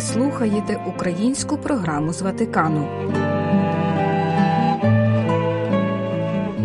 Слухаєте українську програму з Ватикану.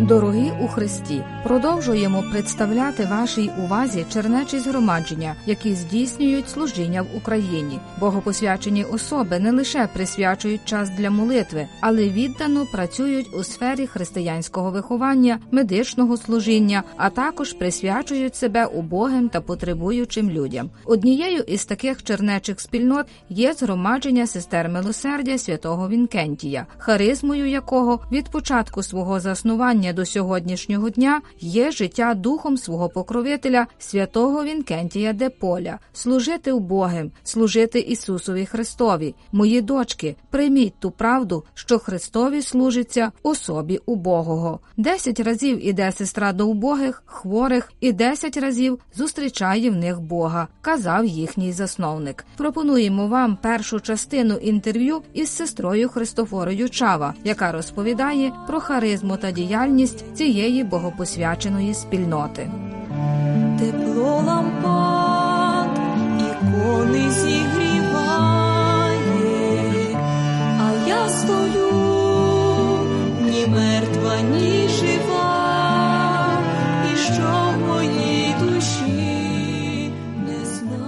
Дорогі у Христі, продовжуємо представляти вашій увазі чернечі згромадження, які здійснюють служіння в Україні. Богопосвячені особи не лише присвячують час для молитви, але віддано працюють у сфері християнського виховання, медичного служіння, а також присвячують себе убогим та потребуючим людям. Однією із таких чернечих спільнот є згромадження сестер милосердя святого Вінкентія, харизмою якого від початку свого заснування до сьогоднішнього дня є життя духом свого покровителя, святого Вінкентія де Поля, служити убогим, служити Ісусові Христові. Мої дочки, прийміть ту правду, що Христові служиться особі убогого. Десять разів іде сестра до убогих, хворих, і десять разів зустрічає в них Бога, казав їхній засновник. Пропонуємо вам першу частину інтерв'ю із сестрою Христофорою Чава, яка розповідає про харизму та діяльність цієї богопосвяченої спільноти. Тепло лампад, ікони зігріває, а я стою ні мертва, ні жива, і що в моїй душі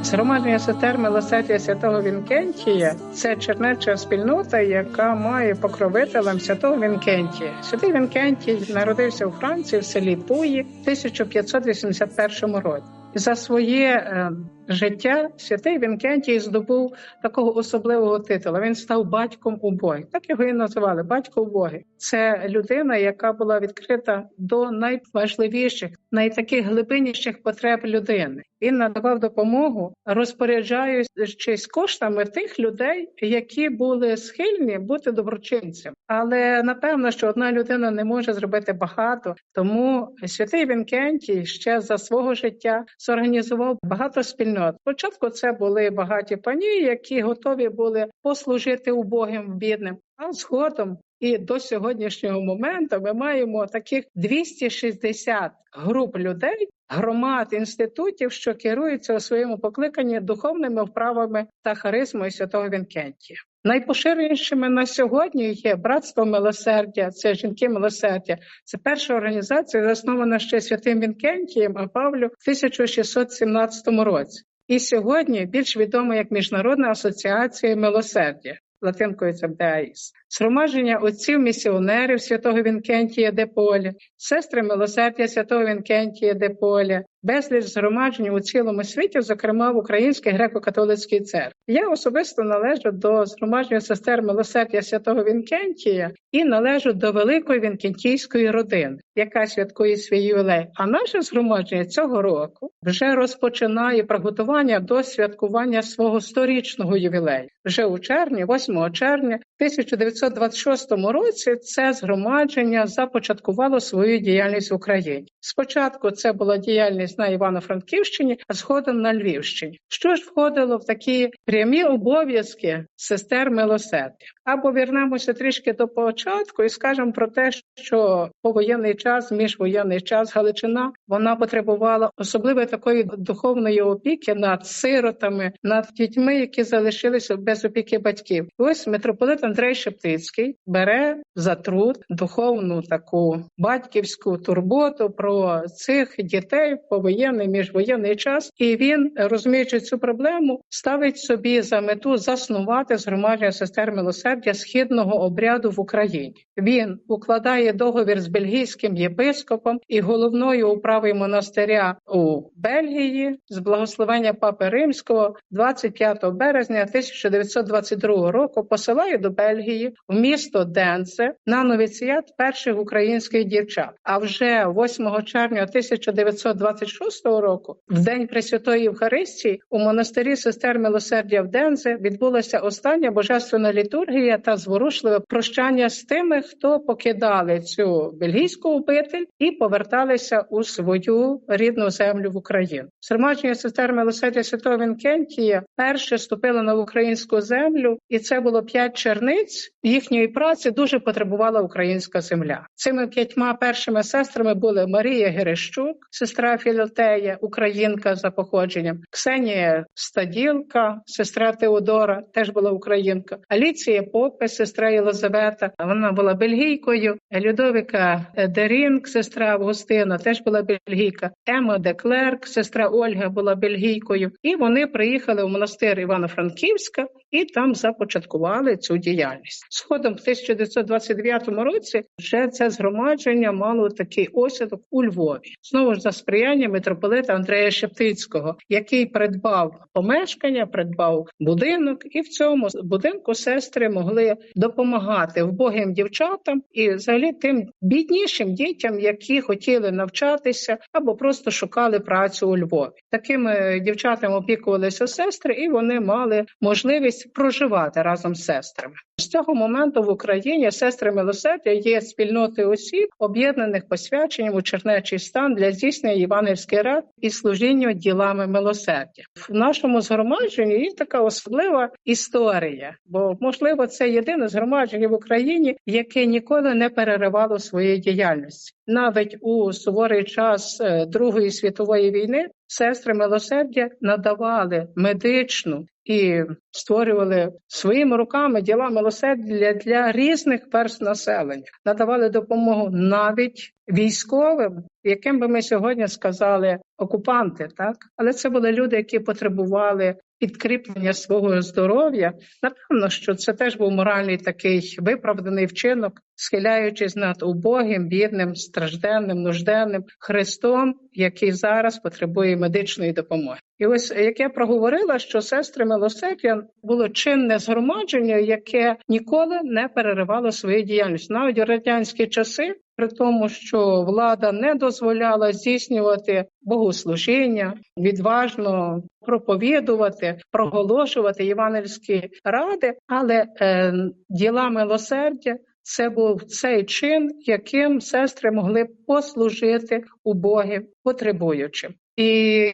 знаю. Згромадження сестер милосердя святого Вінкентія це чернеча спільнота, яка має покровителем святого Вінкентія. Святий Вінкентій народився у Франції в селі Пуї в 1581 році. За своє е, життя святий Вінкентій здобув такого особливого титулу. Він став батьком убогих. Так його і називали батько убогих. Це людина, яка була відкрита до найважливіших, найтаких глибинніших потреб людини. Він надавав допомогу, розпоряджаючись коштами тих людей, які були схильні бути доброчинцем. Але напевно, що одна людина не може зробити багато, тому святий Вінкентій ще за свого життя зорганізував багато спільнот. Спочатку це були багаті пані, які готові були послужити убогим бідним. А згодом і до сьогоднішнього моменту ми маємо таких 260 груп людей, громад інститутів, що керуються у своєму покликанні духовними вправами та харизмою святого Вінкентія. Найпоширенішими на сьогодні є братство милосердя, це жінки милосердя. Це перша організація, заснована ще святим Вінкентієм, а Павлю в 1617 році. І сьогодні більш відома як Міжнародна асоціація милосердя. Латинкою це БДАІС. Згромадження отців місіонерів святого Вінкентія де Поля, сестри милосердя святого Вінкентія де Поля, безліч згромаджень у цілому світі, зокрема в Українській греко-католицькій церкві. Я особисто належу до згромадження сестер милосердя святого Вінкентія і належу до великої вінкентійської родини, яка святкує свій ювілей. А наше згромадження цього року вже розпочинає приготування до святкування свого сторічного ювілею. Вже у червні, 8 червня 1926 році, це згромадження започаткувало свою діяльність в Україні. Спочатку це була діяльність на Івано-Франківщині, а згодом на Львівщині. Що ж входило в такі прямі обов'язки сестер милосердя? Або вернемося трішки до початку і скажемо про те, що повоєнний час, міжвоєнний час Галичина вона потребувала особливої такої духовної опіки над сиротами, над дітьми, які залишилися без опіки батьків. Ось митрополит Андрей Шептицький бере за труд духовну таку батьківську турботу про цих дітей повоєнний міжвоєнний час, і він, розуміючи цю проблему, ставить собі за мету заснувати згромадження сестер милосердя східного обряду в Україні. Він укладає договір з бельгійським єпископом і головною управою монастиря у Бельгії з благословення Папи Римського 25 березня 1922 року посилає до Бельгії в місто Денце на новіціят перших українських дівчат. А вже 8 червня 1926 року, в день Пресвятої Євхаристії, у монастирі сестер милосердя в Дензе відбулася остання божественна літургія та зворушливе прощання з тими, хто покидали цю бельгійську обитель і поверталися у свою рідну землю в Україну. Сромадження сестер милосердя святого Вінкентія перше ступило на українську землю, і це було п'ять черниць їхньої праці дуже потребувала українська земля. Цими п'ятьма першими сестрами були Марія Герещук, сестра Філотея, українка за походженням, Ксенія Стаділка, сестра Теодора, теж була українка, Аліція Попе, сестра Єлизавета. Вона була бельгійкою. Людовіка Дерінг, сестра Августина, теж була бельгійка. Ема Деклерк, сестра Ольга, була бельгійкою. І вони приїхали в монастир Івано-Франківська і там започаткували цю діяльність. Згодом в 1929 році вже це згромадження мало такий осідок у Львові. Знову ж за сприяння митрополита Андрея Шептицького, який придбав помешкання, придбав будинок, і в цьому будинку сестри могли допомагати вбогим дівчатам і взагалі тим біднішим дітям, які хотіли навчатися або просто шукали працю у Львові. Такими дівчатами опікувалися сестри, і вони мали можливість проживати разом з сестрами. З цього моменту в Україні сестри милосердя є спільнотою осіб, об'єднаних посвяченням у чернечий стан для здійснення Іванівських рад і служіння ділами милосердя. В нашому згромадженні є така особлива історія, бо можливо це єдине згромадження в Україні, яке ніколи не переривало своєї діяльності. Навіть у суворий час е, Другої світової війни сестри милосердя надавали медичну і створювали своїми руками діла милосердя для, різних верст населення, надавали допомогу навіть військовим, яким би ми сьогодні сказали окупанти, так? Але це були люди, які потребували підкріплення свого здоров'я. Напевно, що це теж був моральний такий виправданий вчинок, схиляючись над убогим, бідним, стражденним, нужденним Христом, який зараз потребує медичної допомоги. І ось як я проговорила, що сестри милосердя було чинне згромадження, яке ніколи не переривало свою діяльність, навіть у радянські часи. При тому, що влада не дозволяла здійснювати богослужіння, відважно проповідувати, проголошувати євангельські ради, але е, діла милосердя це був цей чин, яким сестри могли послужити убогим потребуючим. І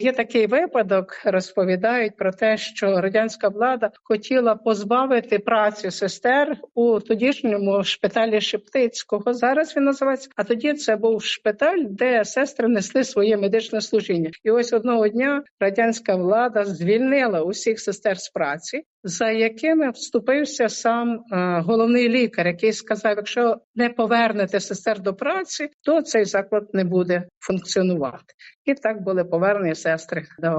є такий випадок, розповідають про те, що радянська влада хотіла позбавити праці сестер у тодішньому шпиталі Шептицького. Зараз він називається. А тоді це був шпиталь, де сестри несли своє медичне служіння. І ось одного дня радянська влада звільнила усіх сестер з праці, за якими вступився сам е, головний лікар, який сказав: якщо не повернете сестер до праці, то цей заклад не буде функціонувати. І так були повернені сестри до,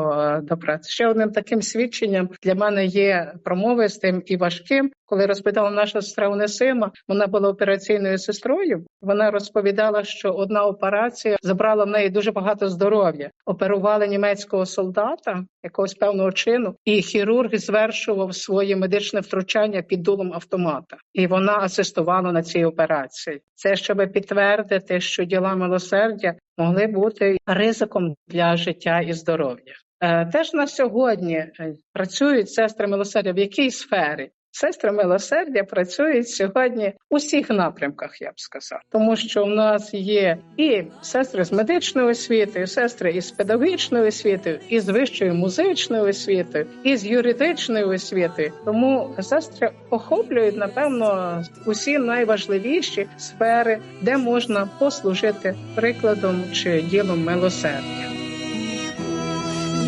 до праці. Ще одним таким свідченням для мене є промовистим і важким. Коли розповідала наша сестра Онесима, вона була операційною сестрою. Вона розповідала, що одна операція забрала в неї дуже багато здоров'я. Оперували німецького солдата якогось певного чину, і хірург звершував своє медичне втручання під дулом автомата, і вона асистувала на цій операції. Це щоб підтвердити, що діла милосердя могли бути ризиком для життя і здоров'я. Е, Теж на сьогодні е, працюють сестри милосердя в якій сфері? Сестри милосердя працюють сьогодні у всіх напрямках, я б сказав, тому що у нас є і сестри з медичної освіти, і сестри із педагогічної освіти, і з вищою музичною освітою, і з юридичної освіти. Тому сестри охоплюють напевно усі найважливіші сфери, де можна послужити прикладом чи ділом милосердя.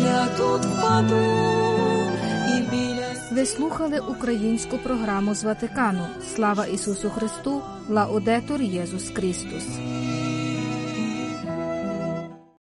Я тут впаду Ви слухали українську програму з Ватикану. Слава Ісусу Христу! Лаудетур Єсус Христос!